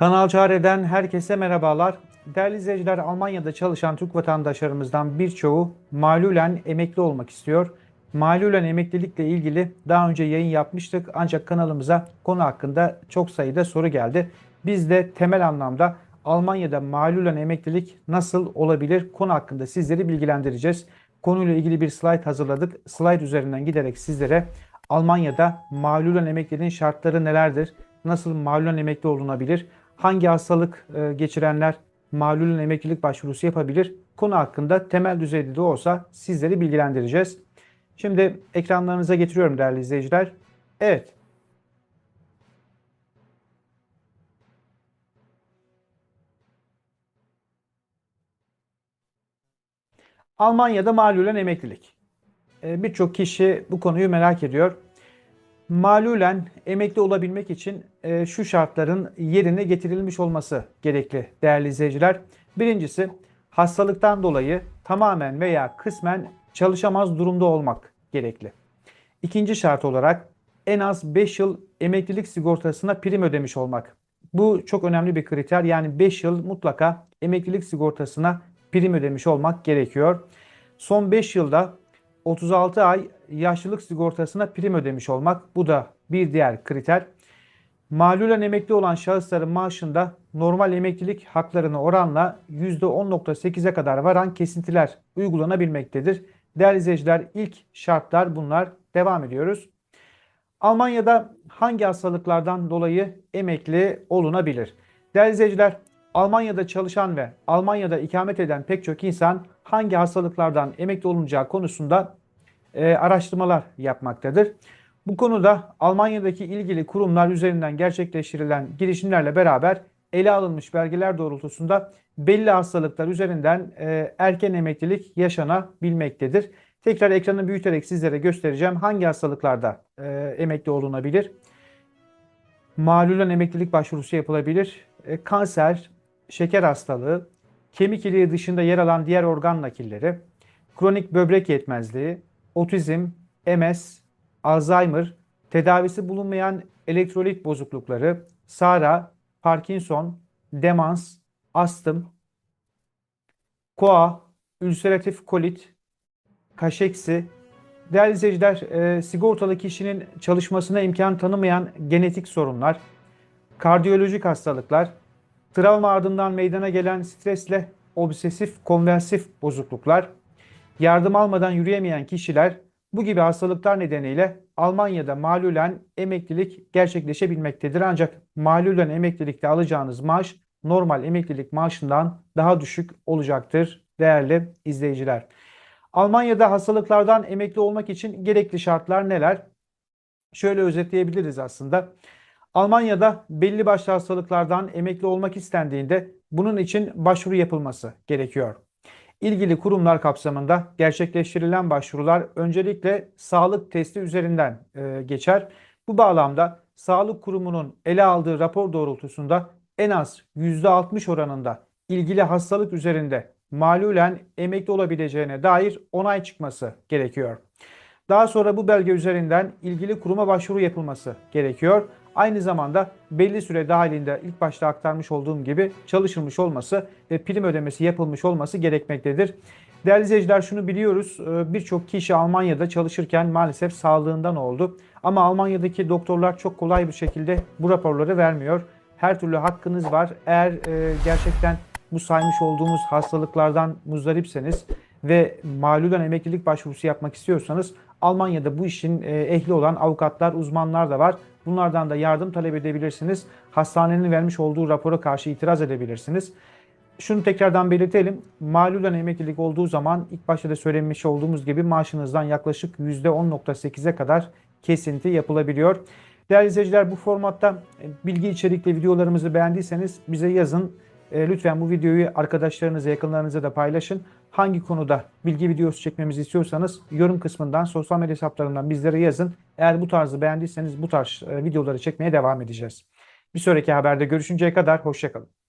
Kanal Çare'den herkese merhabalar. Değerli izleyiciler, Almanya'da çalışan Türk vatandaşlarımızdan birçoğu malulen emekli olmak istiyor. Malulen emeklilikle ilgili daha önce yayın yapmıştık ancak kanalımıza konu hakkında çok sayıda soru geldi. Biz de temel anlamda Almanya'da malulen emeklilik nasıl olabilir konu hakkında sizleri bilgilendireceğiz. Konuyla ilgili bir slide hazırladık. Slide üzerinden giderek sizlere Almanya'da malulen emekliliğin şartları nelerdir? Nasıl malulen emekli olunabilir? Hangi hastalık e, geçirenler malulen emeklilik başvurusu yapabilir? Konu hakkında temel düzeyde de olsa sizleri bilgilendireceğiz. Şimdi ekranlarınıza getiriyorum değerli izleyiciler. Evet. Almanya'da malulen emeklilik. E, Birçok kişi bu konuyu merak ediyor. Malulen emekli olabilmek için e, şu şartların yerine getirilmiş olması gerekli değerli izleyiciler. Birincisi hastalıktan dolayı tamamen veya kısmen çalışamaz durumda olmak gerekli. İkinci şart olarak en az 5 yıl emeklilik sigortasına prim ödemiş olmak. Bu çok önemli bir kriter. Yani 5 yıl mutlaka emeklilik sigortasına prim ödemiş olmak gerekiyor. Son 5 yılda 36 ay yaşlılık sigortasına prim ödemiş olmak. Bu da bir diğer kriter. Malulen emekli olan şahısların maaşında normal emeklilik haklarına oranla %10.8'e kadar varan kesintiler uygulanabilmektedir. Değerli izleyiciler ilk şartlar bunlar. Devam ediyoruz. Almanya'da hangi hastalıklardan dolayı emekli olunabilir? Değerli izleyiciler, Almanya'da çalışan ve Almanya'da ikamet eden pek çok insan hangi hastalıklardan emekli olunacağı konusunda e, araştırmalar yapmaktadır. Bu konuda Almanya'daki ilgili kurumlar üzerinden gerçekleştirilen girişimlerle beraber ele alınmış belgeler doğrultusunda belli hastalıklar üzerinden e, erken emeklilik yaşanabilmektedir. Tekrar ekranı büyüterek sizlere göstereceğim hangi hastalıklarda e, emekli olunabilir. Malulen emeklilik başvurusu yapılabilir. E, kanser, şeker hastalığı, kemik iliği dışında yer alan diğer organ nakilleri, kronik böbrek yetmezliği, otizm, MS, Alzheimer, tedavisi bulunmayan elektrolit bozuklukları, SARA, Parkinson, demans, astım, koa, ülseratif kolit, kaşeksi, Değerli izleyiciler, e, sigortalı kişinin çalışmasına imkan tanımayan genetik sorunlar, kardiyolojik hastalıklar, travma ardından meydana gelen stresle obsesif konversif bozukluklar, yardım almadan yürüyemeyen kişiler bu gibi hastalıklar nedeniyle Almanya'da malulen emeklilik gerçekleşebilmektedir. Ancak malulen emeklilikte alacağınız maaş normal emeklilik maaşından daha düşük olacaktır değerli izleyiciler. Almanya'da hastalıklardan emekli olmak için gerekli şartlar neler? Şöyle özetleyebiliriz aslında. Almanya'da belli başlı hastalıklardan emekli olmak istendiğinde bunun için başvuru yapılması gerekiyor. İlgili kurumlar kapsamında gerçekleştirilen başvurular öncelikle sağlık testi üzerinden e, geçer. Bu bağlamda sağlık kurumunun ele aldığı rapor doğrultusunda en az %60 oranında ilgili hastalık üzerinde malulen emekli olabileceğine dair onay çıkması gerekiyor. Daha sonra bu belge üzerinden ilgili kuruma başvuru yapılması gerekiyor. Aynı zamanda belli süre dahilinde ilk başta aktarmış olduğum gibi çalışılmış olması ve prim ödemesi yapılmış olması gerekmektedir. Değerli izleyiciler şunu biliyoruz. e, Birçok kişi Almanya'da çalışırken maalesef sağlığından oldu. Ama Almanya'daki doktorlar çok kolay bir şekilde bu raporları vermiyor. Her türlü hakkınız var. Eğer e, gerçekten bu saymış olduğumuz hastalıklardan muzdaripseniz ve malulen emeklilik başvurusu yapmak istiyorsanız Almanya'da bu işin e, ehli olan avukatlar, uzmanlar da var. Bunlardan da yardım talep edebilirsiniz. Hastanenin vermiş olduğu rapora karşı itiraz edebilirsiniz. Şunu tekrardan belirtelim. Malulen emeklilik olduğu zaman ilk başta da söylemiş olduğumuz gibi maaşınızdan yaklaşık %10.8'e kadar kesinti yapılabiliyor. Değerli izleyiciler bu formatta e, bilgi içerikli videolarımızı beğendiyseniz bize yazın. E, lütfen bu videoyu arkadaşlarınıza, yakınlarınıza da paylaşın. Hangi konuda bilgi videosu çekmemizi istiyorsanız yorum kısmından, sosyal medya hesaplarından bizlere yazın. Eğer bu tarzı beğendiyseniz bu tarz e, videoları çekmeye devam edeceğiz. Bir sonraki haberde görüşünceye kadar hoşçakalın.